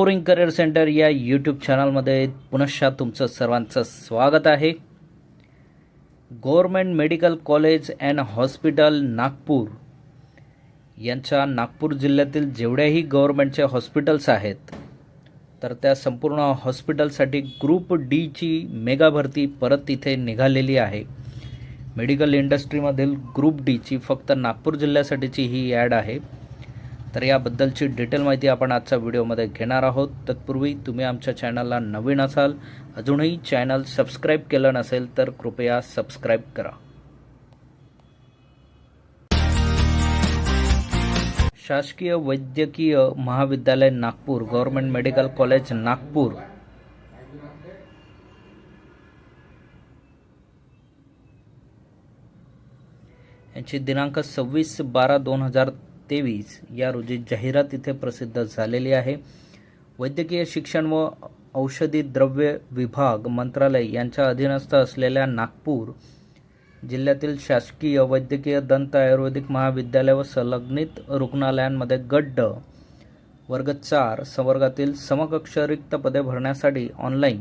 Boring career centre या YouTube चॅनलमध्ये पुनश्च तुमचं सर्वांचं स्वागत आहे. Government medical college and hospital Nagpur यांच्या नागपूर जिल्ह्यातील जेवढ्याही गव्हर्मेंटचे हॉस्पिटल्स आहेत तर त्या संपूर्ण हॉस्पिटलसाठी ग्रुप डीची मेगा भरती परत इथे निघालेली आहे. मेडिकल इंडस्ट्रीमधील ग्रुप डीची फक्त नागपूर जिल्ह्यासाठीची ही ॲड आहे. तर याबद्दलची डिटेल माहिती आपण आजच्या व्हिडिओमध्ये घेणार आहोत. तत्पूर्वी तुम्ही आमच्या चॅनलला नवीन असाल अजूनही चॅनल सबस्क्राईब केलं नसेल तर कृपया सबस्क्राईब करा. शासकीय वैद्यकीय महाविद्यालय Nagpur government medical college Nagpur. यांची दिनांक सव्वीस बारा दोन हजार तेवीस या रोजी जाहिरात इथे प्रसिद्ध झालेली आहे. वैद्यकीय शिक्षण व औषधी द्रव्य विभाग मंत्रालय यांच्या अधीनस्थ असलेल्या नागपूर जिल्ह्यातील शासकीय वैद्यकीय दंत आयुर्वेदिक महाविद्यालय व संलग्नित रुग्णालयांमध्ये गड्ड वर्ग चार संवर्गातील समकक्ष रिक्त पदे भरण्यासाठी ऑनलाईन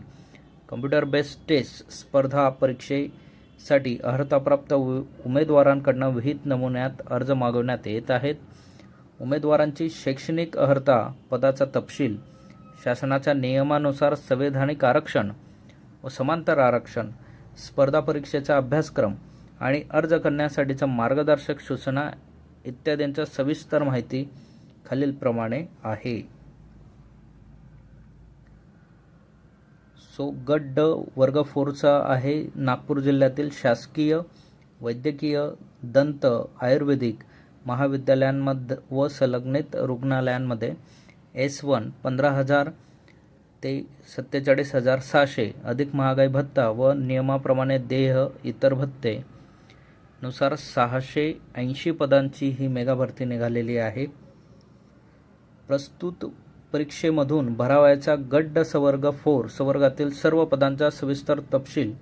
कम्प्युटर बेस्ड टेस्ट स्पर्धा परीक्षे साठी अर्हताप्राप्त उ- उमेदवारांकडून विहित नमुन्यात अर्ज मागवण्यात येत आहेत. उमेदवारांची शैक्षणिक अर्हता पदाचा तपशील शासनाच्या नियमानुसार संवैधानिक आरक्षण व समांतर आरक्षण स्पर्धा परीक्षेचा अभ्यासक्रम आणि अर्ज करण्यासाठीचा मार्गदर्शक सूचना इत्यादींच्या सविस्तर माहिती खालीलप्रमाणे आहे. सो गट ड वर्ग फोरचा आहे नागपूर जिल्ह्यातील शासकीय वैद्यकीय दंत आयुर्वेदिक महाविद्यालयांमध्ये व संलग्नित रुग्णालयांमध्ये एस वन पंधरा हजार ते सत्तेचाळीस हजार सहाशे अधिक महागाई भत्ता व नियमाप्रमाणे देह इतर भत्ते नुसार सहाशे ऐंशी पदांची ही मेगा भरती निघालेली आहे. प्रस्तुत परीक्षेमधून भरावायचा गड्ड सवर्ग फोर संवर्गातील सर्व पदांचा सविस्तर तपशील.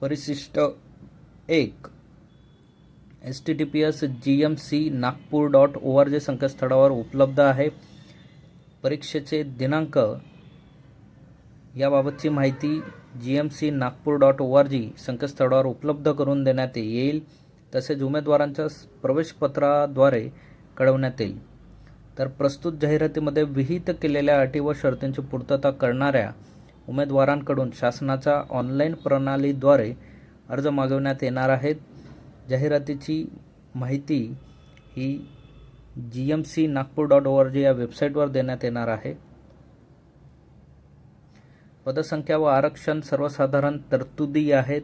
परिशिष्ट एक. S T T P S G M C Nagpur dot O R G संकेतस्थळावर उपलब्ध आहे. परीक्षेचे दिनांक. याबाबतची माहिती G M C Nagpur dot O R G संकेतस्थळावर उपलब्ध करून देण्यात येईल. तसेच उमेदवारांच्या प्रवेशपत्राद्वारे कळवण्यात येईल. तर प्रस्तुत जाहिरातीमध्ये विहित केलेल्या अटी व शर्तींची पूर्तता करणाऱ्या उमेदवारांकडून शासनाच्या ऑनलाईन प्रणालीद्वारे अर्ज मागवण्यात येणार आहेत. जाहिरातीची माहिती ही G M C Nagpur dot O R G या वेबसाईटवर देण्यात येणार आहे. पदसंख्या व आरक्षण सर्वसाधारण तरतुदी आहेत.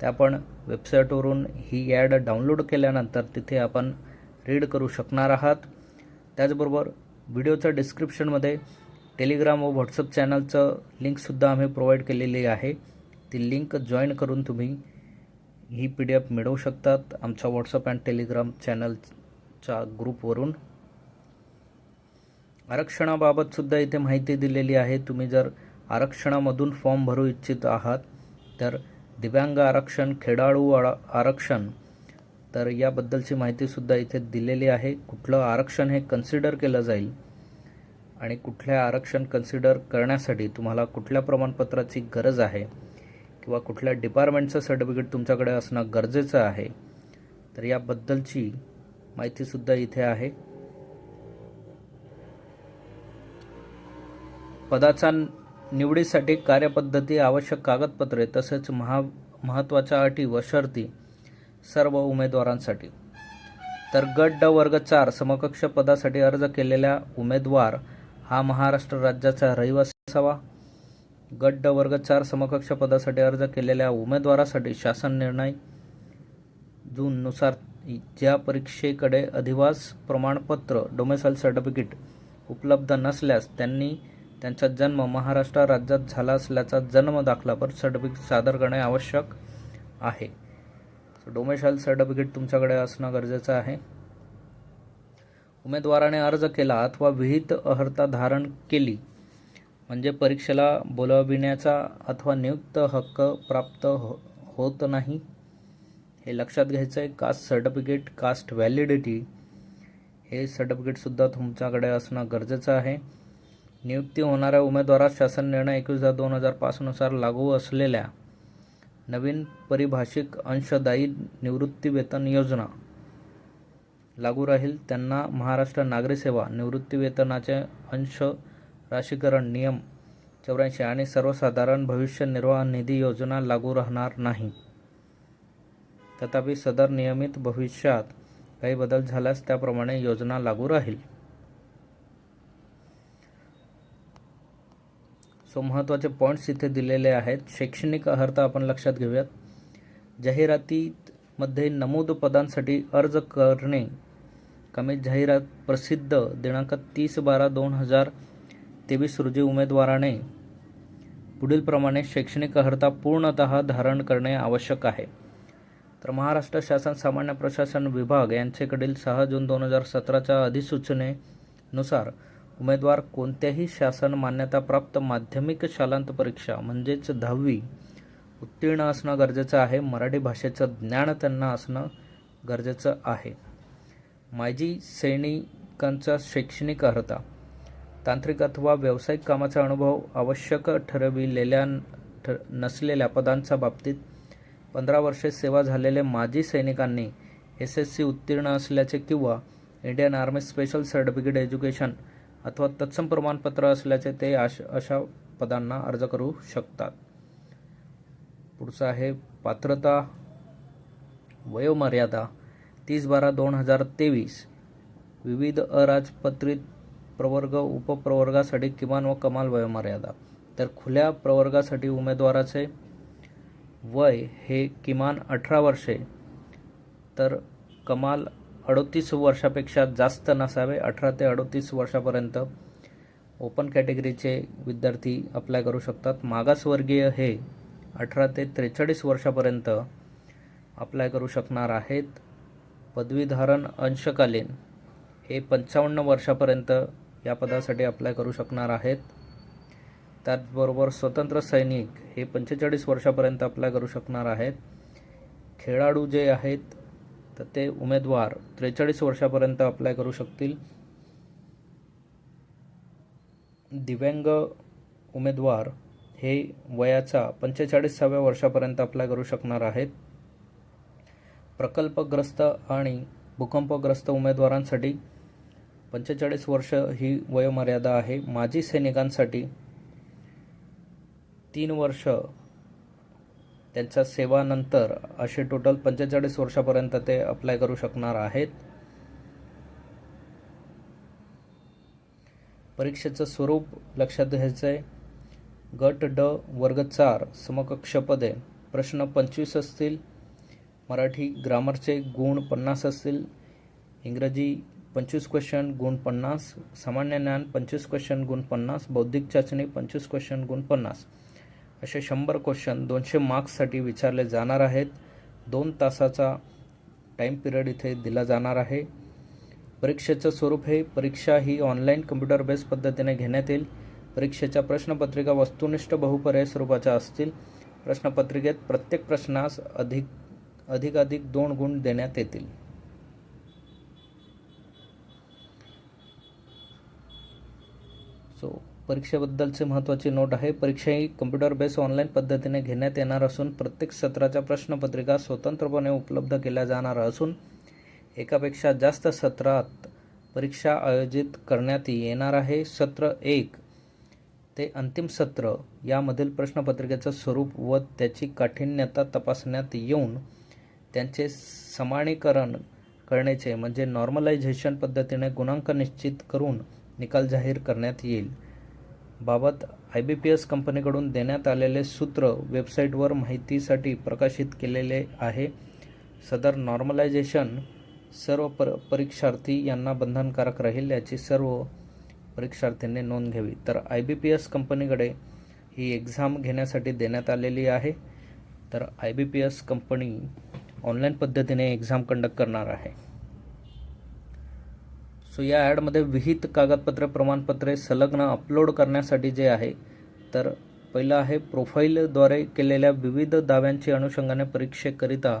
त्या आपण वेबसाईटवरून ही ॲड डाउनलोड केल्यानंतर तिथे आपण रीड करू शकणार आहात. त्याचबरोबर व्हिडिओच्या डिस्क्रिप्शनमध्ये टेलिग्राम व व्हॉट्सअप चॅनलचं लिंकसुद्धा आम्ही प्रोव्हाइड केलेली आहे. ती लिंक जॉईन करून तुम्ही ही पी डी एफ मिळवू शकतात आमच्या व्हॉट्सअप अँड टेलिग्राम चॅनलच्या ग्रुपवरून आरक्षणाबाबतसुद्धा इथे माहिती दिलेली आहे. तुम्ही जर आरक्षणामधून फॉर्म भरू इच्छित आहात तर दिव्यांग आरक्षण खेळाडू आरक्षण तर याबद्दलची माहितीसुद्धा इथे दिलेली आहे. कुठलं आरक्षण हे कन्सिडर केलं जाईल आणि कुठल्या आरक्षण कन्सिडर करण्यासाठी तुम्हाला कुठल्या प्रमाणपत्राची गरज आहे किंवा कुठल्या डिपार्टमेंटचं सर्टिफिकेट तुमच्याकडे असणं गरजेचं आहे तर याबद्दलची माहितीसुद्धा इथे आहे. पदाचा निवडीसाठी कार्यपद्धती आवश्यक कागदपत्रे तसेच महा महत्त्वाच्या अटी व शर्ती सर्व उमेदवारांसाठी. तर गट ड वर्ग चार समकक्ष पदासाठी अर्ज केलेल्या उमेदवार हा महाराष्ट्र राज्याचा रहिवासी असावा. गट ड वर्ग चार समकक्ष पदासाठी अर्ज केलेल्या उमेदवारासाठी शासन निर्णय. जूननुसार ज्या परीक्षेकडे अधिवास प्रमाणपत्र डोमेसाईल सर्टिफिकेट उपलब्ध नसल्यास त्यांनी त्यांचा जन्म महाराष्ट्र राज्यात झाला असल्याचा जन्म दाखलापर सर्टिफिकेट सादर करणे आवश्यक आहे. डोमेशाईल सर्टिफिकेट तुमच्याकडे असणं गरजेचं आहे. उमेदवाराने अर्ज केला अथवा विहित अर्हता धारण केली म्हणजे परीक्षेला बोलाविण्याचा अथवा नियुक्त हक्क प्राप्त हो होत नाही हे लक्षात घ्यायचं आहे कास्ट सर्टिफिकेट कास्ट व्हॅलिडिटी हे सर्टिफिकेटसुद्धा तुमच्याकडे असणं गरजेचं आहे. नियुक्ती होणाऱ्या उमेदवारास शासन निर्णय एकवीस दहा दोन हजार पाचनुसार लागू असलेल्या नवीन परिभाषिक अंशदायी निवृत्तीवेतन योजना. लागू राहील त्यांना महाराष्ट्र नागरी सेवा निवृत्तीवेतनाचे अंश राशीकरण नियम चौऱ्याऐंशी आणि सर्वसाधारण भविष्य निर्वाह निधी योजना लागू राहणार नाही. तथापि सदर नियमित भविष्यात काही बदल झाल्यास त्याप्रमाणे योजना लागू राहील. सो महत्त्वाचे पॉईंट्स इथे दिलेले आहेत. शैक्षणिक अर्हता आपण लक्षात घेऊयात. जाहिरातीमध्ये नमूद पदांसाठी अर्ज करणे कमी जाहिरात प्रसिद्ध दिनांक तीस बारा दोन हजार तेवीस रोजी उमेदवाराने पुढीलप्रमाणे शैक्षणिक अर्हता पूर्णतः धारण करणे आवश्यक आहे. तर महाराष्ट्र शासन सामान्य प्रशासन विभाग यांच्याकडील सहा जून दोन हजार सतराच्या अधिसूचनेनुसार उमेदवार कोणत्याही शासन मान्यताप्राप्त माध्यमिक शालांत परीक्षा म्हणजेच दहावी उत्तीर्ण असणं गरजेचं आहे. मराठी भाषेचं ज्ञान त्यांना असणं गरजेचं आहे. माजी सैनिकांचा शैक्षणिक अर्हता. तांत्रिक अथवा व्यावसायिक कामाचा अनुभव आवश्यक ठरविलेल्या ठ नसलेल्या पदांच्या बाबतीत पंधरा वर्षे सेवा झालेले माजी सैनिकांनी एस एस सी उत्तीर्ण असल्याचे किंवा Indian army special certificate education अथवा तत्सम प्रमाणपत्र असल्याचे ते अश अशा पदांना अर्ज करू शकतात. पुढचं आहे पात्रता वयोमर्यादा तीस बारा दोन हजार तेवीस. विविध अराजपत्रित प्रवर्ग उपप्रवर्गासाठी किमान व कमाल वयोमर्यादा. तर खुल्या प्रवर्गासाठी उमेदवाराचे वय हे किमान अठरा वर्षे. तर कमाल अडोतीस वर्षापेक्षा जास्त नसावे. अठरा ते अडोतीस वर्षापर्यंत ओपन कॅटेगरीचे विद्यार्थी अप्लाय करू शकतात. मागासवर्गीय हे अठरा ते त्रेचाळीस वर्षापर्यंत अप्लाय करू शकणार आहेत. पदवीधारण अंशकालीन हे पंचावन्न वर्षापर्यंत या पदासाठी अप्लाय करू शकणार आहेत. त्याचबरोबर स्वतंत्र सैनिक हे पंचेचाळीस वर्षापर्यंत अप्लाय करू शकणार आहेत. खेळाडू जे आहेत तर ते उमेदवार त्रेचाळीस वर्षापर्यंत अप्लाय करू शकतील. दिव्यांग उमेदवार हे वयाचा पंचेचाळीसाव्या वर्षापर्यंत अप्लाय करू शकणार आहेत. प्रकल्पग्रस्त आणि भूकंपग्रस्त उमेदवारांसाठी पंचेचाळीस वर्ष ही वयोमर्यादा आहे. माजी सैनिकांसाठी तीन वर्ष त्यांच्या सेवानंतर असे टोटल पंचेचाळीस वर्षापर्यंत ते अप्लाय करू शकणार आहेत. परीक्षेचं स्वरूप लक्षात घ्यायचं आहे गट ड वर्ग चार समकक्ष पदे. प्रश्न पंचवीस असतील. मराठी ग्रामरचे गुण पन्नास असतील. इंग्रजी पंचवीस क्वेश्चन गुण पन्नास. सामान्य ज्ञान पंचवीस क्वेश्चन गुण पन्नास. बौद्धिक चाचणी पंचवीस क्वेश्चन गुण पन्नास. असे शंभर क्वेश्चन दोनशे मार्क्ससाठी विचारले जाणार आहेत. दोन तासाचा टाईम पिरियड इथे दिला जाणार आहे. परीक्षेचं स्वरूप हे परीक्षा ही ऑनलाईन कम्प्युटर बेस पद्धतीने घेण्यात येईल. परीक्षेच्या प्रश्नपत्रिका वस्तुनिष्ठ बहुपर्याय स्वरूपाच्या असतील. प्रश्नपत्रिकेत प्रत्येक प्रश्नास अधिक अधिकाधिक दोन गुण देण्यात येतील. सो परीक्षेबद्दलचे महत्त्वाची नोट आहे. परीक्षा ही कम्प्युटर बेस ऑनलाईन पद्धतीने घेण्यात येणार असून प्रत्येक सत्राच्या प्रश्नपत्रिका स्वतंत्रपणे उपलब्ध केल्या जाणार असून एकापेक्षा जास्त सत्रात परीक्षा आयोजित करण्यात येणार आहे. सत्र एक ते अंतिम सत्र यामधील प्रश्नपत्रिकेचं स्वरूप व त्याची काठिण्यता तपासण्यात येऊन त्यांचे समानीकरण करण्याचे म्हणजे नॉर्मलायझेशन पद्धतीने गुणांक निश्चित करून निकाल जाहीर करण्यात येईल. बाबत आय बी पी एस कंपनीकडून देण्यात आलेले सूत्र वेबसाईटवर माहितीसाठी प्रकाशित केलेले आहे. सदर नॉर्मलायझेशन सर्व पर परीक्षार्थी यांना बंधनकारक राहील याची सर्व परीक्षार्थींनी नोंद घ्यावी. तर आय बी पी एस कंपनीकडे ही एक्झाम घेण्यासाठी देण्यात आलेली आहे. तर I B P S company online पद्धतीने एक्झाम कंडक्ट करणार आहे. सो या ॲडमध्ये विहित कागदपत्रे प्रमाणपत्रे संलग्न अपलोड करण्यासाठी जे आहे तर पहिलं आहे प्रोफाईलद्वारे केलेल्या विविध दाव्यांची अनुषंगाने परीक्षेकरिता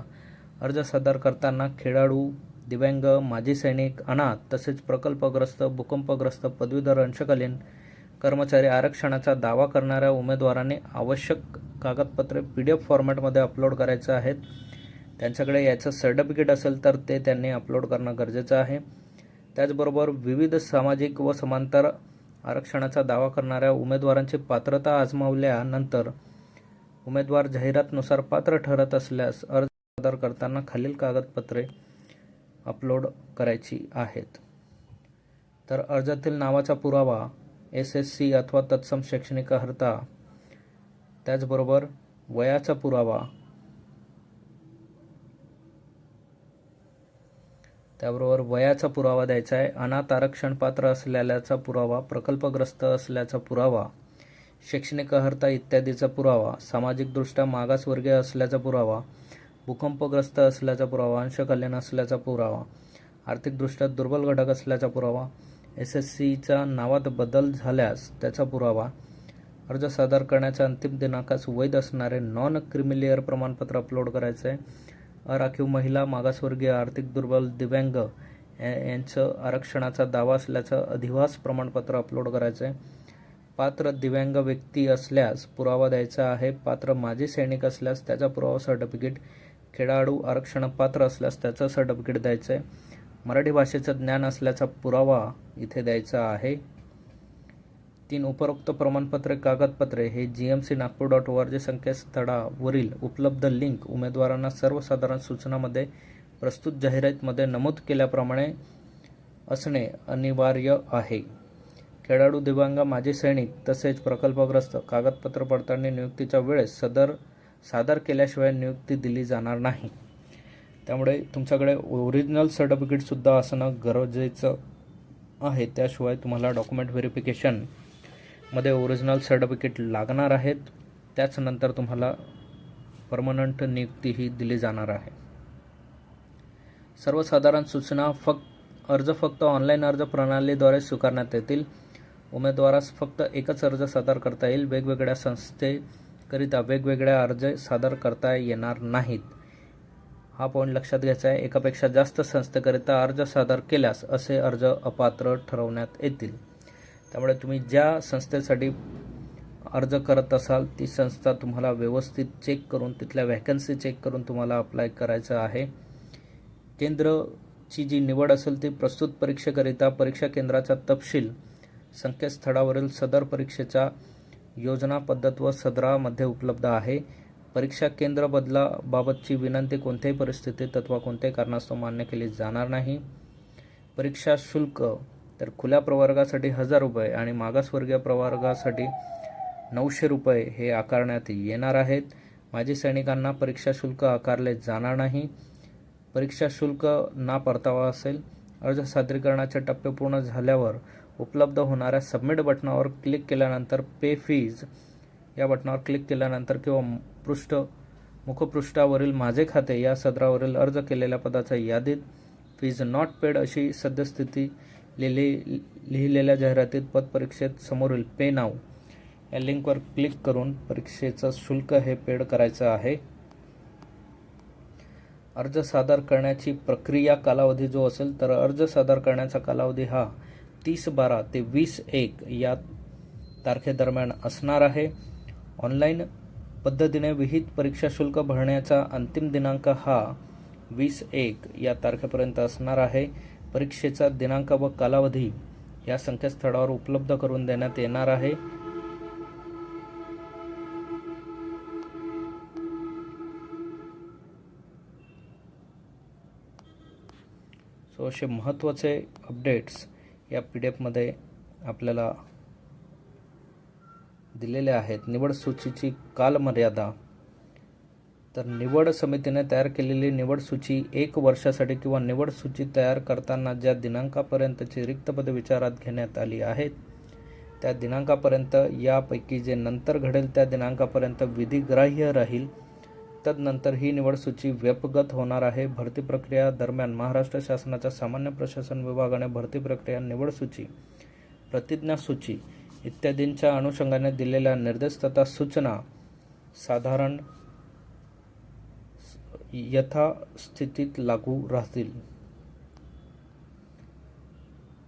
अर्ज सादर करताना खेळाडू दिव्यांग माजी सैनिक अनाथ तसेच प्रकल्पग्रस्त भूकंपग्रस्त पदवीधर अंशकालीन कर्मचारी आरक्षणाचा दावा करणाऱ्या उमेदवारांनी आवश्यक कागदपत्रे पी डी एफ फॉर्मॅटमध्ये अपलोड करायचं आहेत. त्यांच्याकडे याचं सर्टिफिकेट असेल तर ते त्यांनी अपलोड करणं गरजेचं आहे. त्याचबरोबर विविध सामाजिक व समांतर आरक्षणाचा दावा करणाऱ्या उमेदवारांची पात्रता आजमावल्यानंतर उमेदवार जाहिरातनुसार पात्र ठरत असल्यास अर्ज सादर करताना खालील कागदपत्रे अपलोड करायची आहेत. तर अर्जातील नावाचा पुरावा एस एस सी अथवा तत्सम शैक्षणिक अर्हता त्याचबरोबर वयाचा पुरावा त्याबरोबर वयाचा पुरावा द्यायचा आहे. अनाथ आरक्षण पात्र असलेल्याचा पुरावा प्रकल्पग्रस्त असल्याचा पुरावा शैक्षणिक अर्हता इत्यादीचा पुरावा सामाजिकदृष्ट्या मागासवर्गीय असल्याचा पुरावा भूकंपग्रस्त असल्याचा पुरावा अंशकल्याण असल्याचा पुरावा आर्थिकदृष्ट्या दुर्बल घटक असल्याचा पुरावा एस एस सीचा नावात बदल झाल्यास त्याचा पुरावा अर्ज सादर करण्याच्या अंतिम दिनांकास वैध असणारे नॉन क्रिमिलेअर प्रमाणपत्र अपलोड करायचं आहे अराखीव महिला मागासवर्गीय आर्थिक दुर्बल दिव्यांग या- यांचं आरक्षणाचा दावा असल्याचं अधिवास प्रमाणपत्र अपलोड करायचं आहे पात्र दिव्यांग व्यक्ती असल्यास पुरावा द्यायचा आहे. पात्र माजी सैनिक असल्यास त्याचा पुरावा सर्टिफिकेट खेळाडू आरक्षण पात्र असल्यास त्याचं सर्टिफिकेट द्यायचं आहे मराठी भाषेचं ज्ञान असल्याचा पुरावा इथे द्यायचा आहे. तीन उपरोक्त प्रमाणपत्रे कागदपत्रे हे G M C Nagpur dot O R G संकेतस्थळावरील उपलब्ध लिंक उमेदवारांना सर्वसाधारण सूचनामध्ये प्रस्तुत जाहिरातीमध्ये नमूद केल्याप्रमाणे असणे अनिवार्य आहे. खेळाडू दिव्यांग माजी सैनिक तसेच प्रकल्पग्रस्त कागदपत्र पडताळणी नियुक्तीच्या वेळेस सदर सादर केल्याशिवाय नियुक्ती दिली जाणार नाही. त्यामुळे तुमच्याकडे ओरिजिनल सर्टिफिकेटसुद्धा असणं गरजेचं आहे. त्याशिवाय तुम्हाला डॉक्युमेंट व्हेरिफिकेशन मध्ये ओरिजिनल सर्टिफिकेट लागणार आहेत. त्याचनंतर तुम्हाला परमनंट नियुक्तीही दिली जाणार आहे. सर्वसाधारण सूचना फक्त अर्ज फक्त ऑनलाईन अर्ज प्रणालीद्वारे स्वीकारण्यात येतील. उमेदवारास फक्त एकच अर्ज सादर करता येईल. वेगवेगळ्या संस्थेकरिता वेगवेगळ्या अर्ज सादर करता येणार नाहीत. हा पॉईंट लक्षात घ्यायचा आहे. एकापेक्षा जास्त संस्थेकरिता अर्ज सादर केल्यास असे अर्ज अपात्र ठरवण्यात येतील. त्यामुळे तुम्ही ज्या संस्थेसाठी अर्ज करत असाल ती संस्था तुम्हाला व्यवस्थित चेक करून तिथल्या व्हॅकन्सी चेक करून तुम्हाला अप्लाय करायचं आहे. केंद्रची जी निवड असेल ती प्रस्तुत परीक्षेकरिता परीक्षा केंद्राचा तपशील संकेतस्थळावरील सदर परीक्षेच्या योजना पद्धत व सदरामध्ये उपलब्ध आहे. परीक्षा केंद्र बदलाबाबतची विनंती कोणत्याही परिस्थितीत अथवा कोणत्याही कारणास्तव मान्य केली जाणार नाही. परीक्षा शुल्क तर खुल्या प्रवर्गासाठी हजार रुपये आणि मागासवर्गीय प्रवर्गासाठी नऊशे रुपये हे आकारण्यात येणार आहेत. माजी सैनिकांना परीक्षा शुल्क आकारले जाणार नाही. परीक्षा शुल्क ना परतावा असेल अर्ज सादरीकरणाचे टप्पे पूर्ण झाल्यावर उपलब्ध होणाऱ्या सबमिट बटनावर क्लिक केल्यानंतर पे फीज या बटनावर क्लिक केल्यानंतर किंवा पृष्ठ मुखपृष्ठावरील माझे खाते या सदरावरील अर्ज केलेल्या पदाच्या यादीत फीज नॉट पेड अशी सद्यस्थिती लिहिले लिहिलेल्या जाहिरातीत पदपरीक्षेत समोरील पे नाव. या लिंकवर क्लिक करून परीक्षेचं शुल्क हे पेड करायचं आहे. अर्ज सादर करण्याची प्रक्रिया कालावधी जो असेल तर अर्ज सादर करण्याचा कालावधी हा तीस बारा ते वीस एक या तारखेदरम्यान असणार आहे. ऑनलाईन पद्धतीने विहित परीक्षा शुल्क भरण्याचा अंतिम दिनांक हा वीस एक या तारखेपर्यंत असणार आहे. परीक्षेचा दिनांक व कालावधी या संकेतस्थळावर उपलब्ध करून देण्यात येणार आहे. सो असे महत्त्वाचे अपडेट्स या पी डी एफमध्ये आपल्याला दिलेले आहेत. निवड सूचीची कालमर्यादा तर निवड समितीने तयार केलेली निवड सूची एक वर्षासाठी किंवा निवड सूची तयार करताना ज्या दिनांकापर्यंतची रिक्त पदे विचारात घेण्यात आली आहेत त्या दिनांकापर्यंत यापैकी जे नंतर घडेल त्या दिनांकापर्यंत विधिग्राह्य राहील. तदनंतर ही निवड सूची व्यपगत होणार आहे. भरती प्रक्रिया दरम्यान महाराष्ट्र शासनाच्या सामान्य प्रशासन विभागाने भरती प्रक्रिया निवड सूची प्रतिज्ञा सूची इत्यादींच्या अनुषंगाने दिलेल्या निर्देश तथा सूचना साधारण यथास्थितीत लागू राहतील.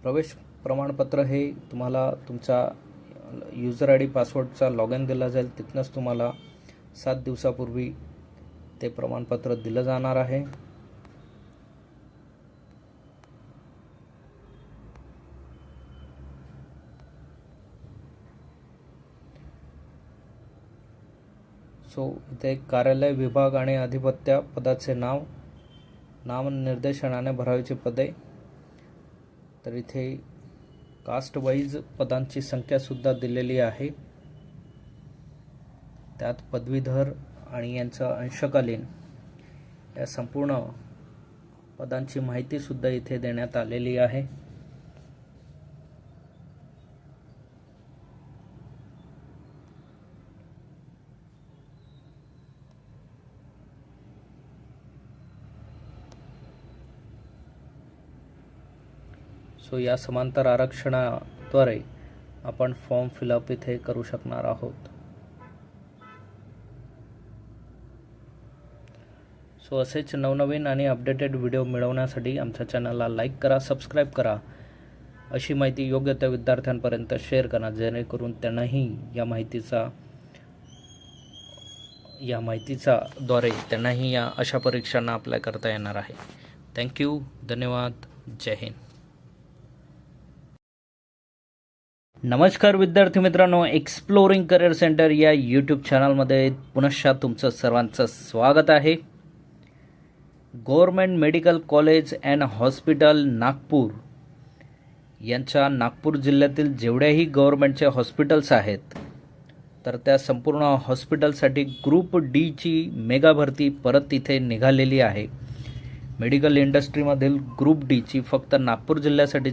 प्रवेश प्रमाणपत्र हे तुम्हाला तुमचा युजर आय डी पासवर्डचा लॉग इन दिला जाईल. तिथनंच तुम्हाला सात दिवसापूर्वी ते प्रमाणपत्र दिलं जाणार आहे. सो इथे कार्यालय विभाग आणि अधिपत्य पदाचे नाव नामनिर्देशनाने भरावीची पदे. तर इथे कास्ट वाईज पदांची संख्यासुद्धा दिलेली आहे. त्यात पदवीधर आणि यांचं अंशकालीन या संपूर्ण पदांची माहितीसुद्धा इथे देण्यात आलेली आहे. सो या समांतर आरक्षणाद्वारे आपण फॉर्म फिलअप इथे करू शकणार आहोत. सो असेच नवनवीन आणि अपडेटेड व्हिडिओ मिळवण्यासाठी आमच्या चॅनलला लाईक करा सबस्क्राईब करा. अशी माहिती योग्य त्या विद्यार्थ्यांपर्यंत शेअर करा जेणेकरून त्यांनाही या माहितीचा या माहितीचा द्वारे त्यांनाही या अशा परीक्षांना अप्लाय करता येणार आहे. थँक्यू धन्यवाद. जय हिंद. नमस्कार विद्यार्थी मित्रांनो एक्सप्लोरिंग करिअर सेंटर या यूट्यूब चॅनलमध्ये पुनश्च तुमचं सर्वांचं स्वागत आहे. Government medical college and hospital Nagpur. यांच्या नागपूर जिल्ह्यातील जेवढ्याही गव्हर्मेंटचे हॉस्पिटल्स आहेत तर त्या संपूर्ण हॉस्पिटलसाठी ग्रुप डीची मेगा भरती परत इथे निघालेली आहे. मेडिकल इंडस्ट्रीमधील ग्रुप डीची फक्त नागपूर जिल्ह्यासाठी